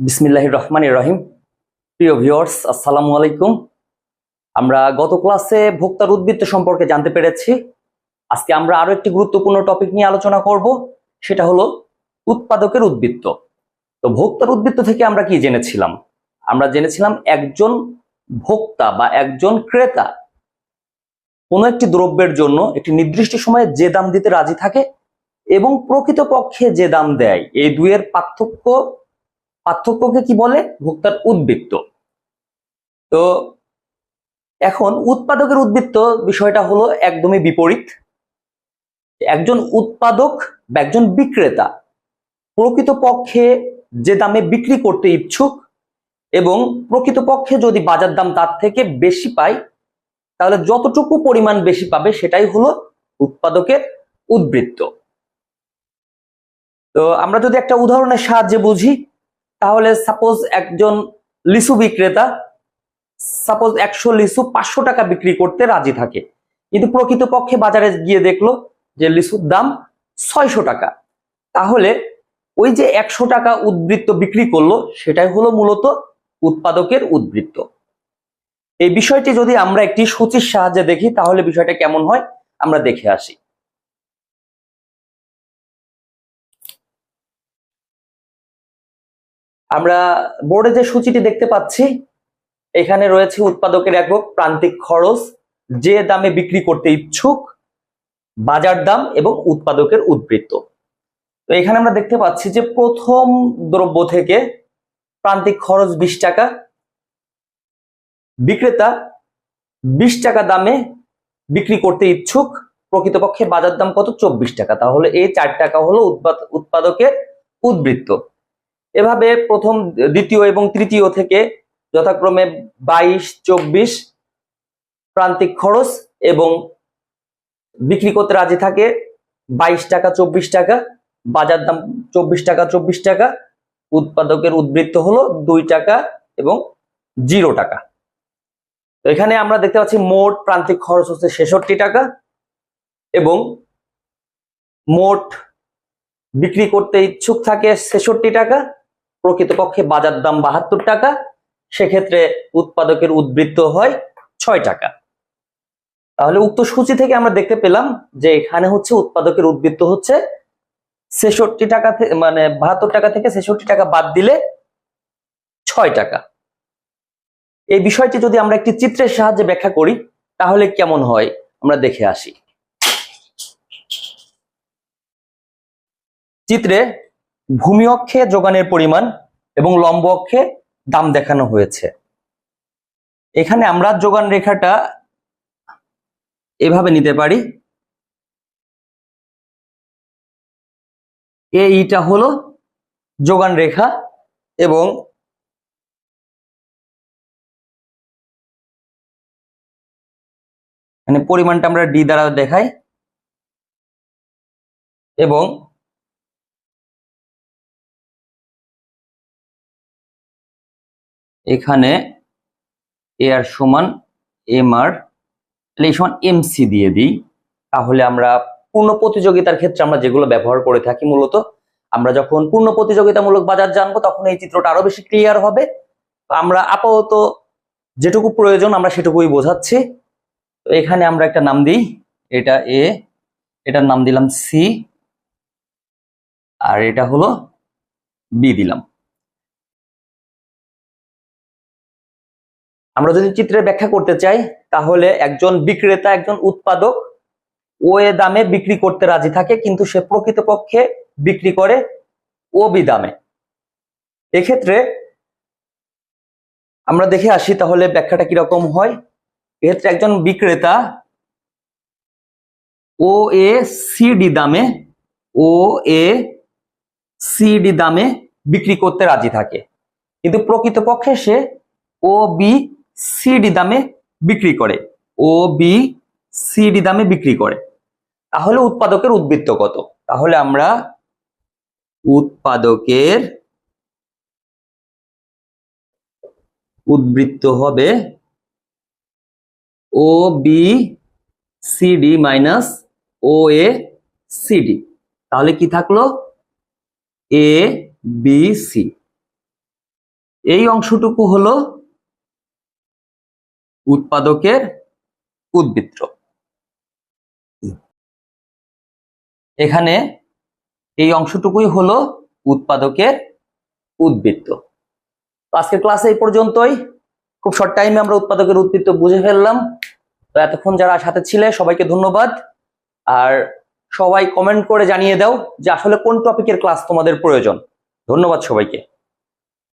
বিসমিল্লাহ রহমান রহিম। প্রিয় ভিউয়ার্স, আসসালামু আলাইকুম। আমরা গত ক্লাসে ভোক্তার উদ্বৃত্ত সম্পর্কে জানতে পেরেছি। আজকে আমরা আরও একটি গুরুত্বপূর্ণ টপিক নিয়ে আলোচনা করব, সেটা হলো উৎপাদকের উদ্বৃত্ত। তো ভোক্তার উদ্বৃত্ত থেকে আমরা কি জেনেছিলাম? আমরা জেনেছিলাম একজন ভোক্তা বা একজন ক্রেতা কোনো একটি দ্রব্যের জন্য একটি নির্দিষ্ট সময়ে যে দাম দিতে রাজি থাকে এবং প্রকৃতপক্ষে যে দাম দেয়। এই দুইয়ের পার্থক্য পার্থক্যকে কি বলে? ভোক্তার উদ্বৃত্ত। তো এখন উৎপাদকের উদ্বৃত্ত বিষয়টা হলো একদমই বিপরীত। একজন উৎপাদক বা একজন বিক্রেতা প্রকৃতপক্ষে যে দামে বিক্রি করতে ইচ্ছুক এবং প্রকৃতপক্ষে যদি বাজার দাম তার থেকে বেশি পায়, তাহলে যতটুকু পরিমাণ বেশি পাবে সেটাই হলো উৎপাদকের উদ্বৃত্ত। তো আমরা যদি একটা উদাহরণের সাহায্যে বুঝি তাহলে সাপোজ একজন লিচু বিক্রেতা সাপোজ একশো লিচু পাঁচশো টাকা বিক্রি করতে রাজি থাকে। কিন্তু প্রকৃতপক্ষে বাজারে গিয়ে দেখল যে লিচুর দাম ছয়শো টাকা। তাহলে ওই যে একশো টাকা উদ্বৃত্ত বিক্রি করল, সেটাই হলো মূলত উৎপাদকের উদ্বৃত্ত। এই বিষয়টি যদি আমরা একটি সূচির সাহায্যে দেখি, তাহলে বিষয়টা কেমন হয়? আমরা দেখে আসি। আমরা বোর্ডে যে সূচিটি দেখতে পাচ্ছি, এখানে রয়েছে উৎপাদকের একক প্রান্তিক খরচ, যে দামে বিক্রি করতে ইচ্ছুক, বাজার দাম এবং উৎপাদকের উদ্বৃত্ত। তো এখানে আমরা দেখতে পাচ্ছি যে প্রথম দ্রব্য থেকে প্রান্তিক খরচ বিশ টাকা, বিক্রেতা বিশ টাকা দামে বিক্রি করতে ইচ্ছুক, প্রকৃতপক্ষে বাজার দাম কত? চব্বিশ টাকা। তাহলে এই চার টাকা হলো উৎপাদ- উৎপাদকের উদ্বৃত্ত। এভাবে প্রথম, দ্বিতীয় এবং তৃতীয় থেকে যথাক্রমে বাইশ, চব্বিশ প্রান্তিক খরচ এবং বিক্রি করতে রাজি থাকে বাইশ টাকা, চব্বিশ টাকা, বাজার দাম চব্বিশ টাকা চব্বিশ টাকা, উৎপাদকের উদ্বৃত্ত হলো দুই টাকা এবং জিরো টাকা। এখানে আমরা দেখতে পাচ্ছি মোট প্রান্তিক খরচ হচ্ছে ছেষট্টি টাকা এবং মোট বিক্রি করতে ইচ্ছুক থাকে ছেষট্টি টাকা প্রকৃতপক্ষে বাজার দাম বাহাত্তর টাকা, সেক্ষেত্রে উৎপাদকের উদ্বৃত্ত হয় ছয় টাকা। তাহলে উক্ত সূচি থেকে আমরা দেখতে পেলাম যে এখানে হচ্ছে উৎপাদকের উদ্বৃত্ত হচ্ছে ছেষট্টি টাকা মানে বাহাত্তর টাকা থেকে ছেষট্টি টাকা বাদ দিলে ছয় টাকা। এই বিষয়টি যদি আমরা একটি চিত্রের সাহায্যে ব্যাখ্যা করি, তাহলে কেমন হয়? আমরা দেখে আসি। চিত্রে ভূমি অক্ষে যোগানের পরিমাণ এবং লম্ব অক্ষে দাম দেখানো হয়েছে। এখানে আমরা যোগান রেখাটা এভাবে নিতে পারি। এইটা হলো যোগান রেখা এবং মানে পরিমাণটা আমরা ডি দ্বারা দেখাই এবং এখানে এ আর সমান এম আর এই সমান এমসি দিয়ে দিই। তাহলে আমরা পূর্ণ প্রতিযোগিতার ক্ষেত্রে আমরা যেগুলো ব্যবহার করে থাকি মূলত, আমরা যখন পূর্ণ প্রতিযোগিতামূলক বাজার জানব তখন এই চিত্রটা আরও বেশি ক্লিয়ার হবে। আমরা আপাতত যেটুকু প্রয়োজন আমরা সেটুকুই বোঝাচ্ছি। তো এখানে আমরা একটা নাম দিই, এটা এ এটার নাম দিলাম সি আর এটা হলো বি দিলাম। আমরা যদি চিত্রে ব্যাখ্যা করতে চাই, তাহলে একজন বিক্রেতা, একজন উৎপাদক ও এ দামে বিক্রি করতে রাজি থাকে, কিন্তু সে প্রকৃতপক্ষে বিক্রি করে ও বি দামে। এক্ষেত্রে আমরা দেখে আসি তাহলে ব্যাখ্যাটা কীরকম হয়। এক্ষেত্রে একজন বিক্রেতা ও এ সিডি দামে, ও এ সিডি দামে বিক্রি করতে রাজি থাকে। কিন্তু প্রকৃতপক্ষে সে ও বি সিডি দামে বিক্রি করে। ও বি সিডি দামে বিক্রি করে। তাহলে উৎপাদকের উদ্বৃত্ত কত? তাহলে আমরা উৎপাদকের উদ্বৃত্ত হবে O B C D minus O A C D তাহলে কি থাকল? এ বি সি এই অংশটুকু হলো উৎপাদকের উদ্বৃত্ত এখানে এই অংশটুকুই হলো উৎপাদকের উদ্বৃত্ত। তো আজকের ক্লাসে এই পর্যন্তই। খুব শর্ট টাইমে আমরা উৎপাদকের উদ্বৃত্ত বুঝে ফেললাম। তো এতক্ষণ যারা সাথে ছিলে, সবাইকে ধন্যবাদ। আর সবাই কমেন্ট করে জানিয়ে দাও যে আসলে কোন টপিকের ক্লাস তোমাদের প্রয়োজন। ধন্যবাদ সবাইকে।